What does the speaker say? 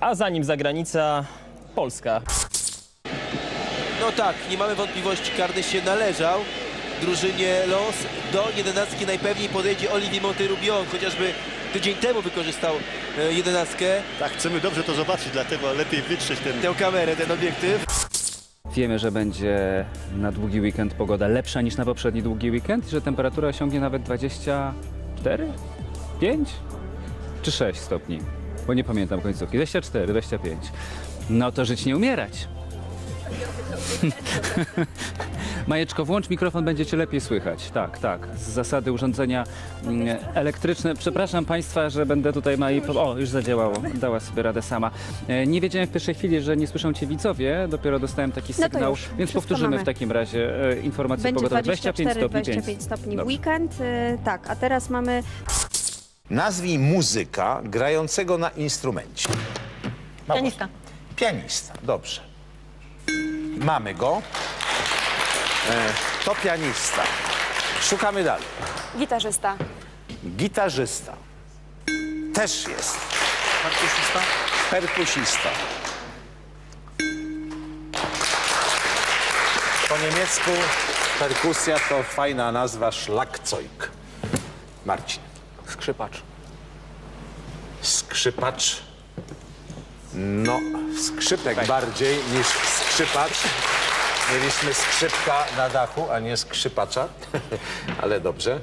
a za nim zagranica Polska. No tak, nie mamy wątpliwości, karny się należał drużynie Los. Do jedenastki najpewniej podejdzie Olivier Monterubion, chociażby tydzień temu wykorzystał e, jedenastkę, Tak, chcemy dobrze to zobaczyć, dlatego lepiej wytrzeć ten tę kamerę, ten obiektyw. Wiemy, że będzie na długi weekend pogoda lepsza niż na poprzedni długi weekend i że temperatura osiągnie nawet 24, 5 czy 6 stopni. Bo nie pamiętam końcówki. 24, 25. No to żyć nie umierać. Majeczko, włącz mikrofon, będzie cię lepiej słychać. Tak, tak. Z zasady urządzenia mm, elektryczne. Przepraszam Państwa, że będę tutaj po- O, już zadziałało. Dała sobie radę sama. E, Nie wiedziałem w pierwszej chwili, że nie słyszą Cię widzowie. Dopiero dostałem taki No sygnał. już. Więc powtórzymy mamy. w takim razie e, informacje Będzie pogodowe. 24, 25 stopni. 25 stopni Dobrze. weekend. y, tak, a teraz mamy Nazwij muzyka grającego na instrumencie. Małgosia. Pianistka. Pianista, dobrze. Mamy go. E, to pianista. Szukamy dalej. Gitarzysta. Gitarzysta. Też jest. Perkusista. Perkusista. Po niemiecku perkusja to fajna nazwa Schlagzeug. Marcin. Skrzypacz. Skrzypacz. No, skrzypek bardziej niż skrzypacz. Mieliśmy skrzypka na dachu, a nie skrzypacza, ale dobrze.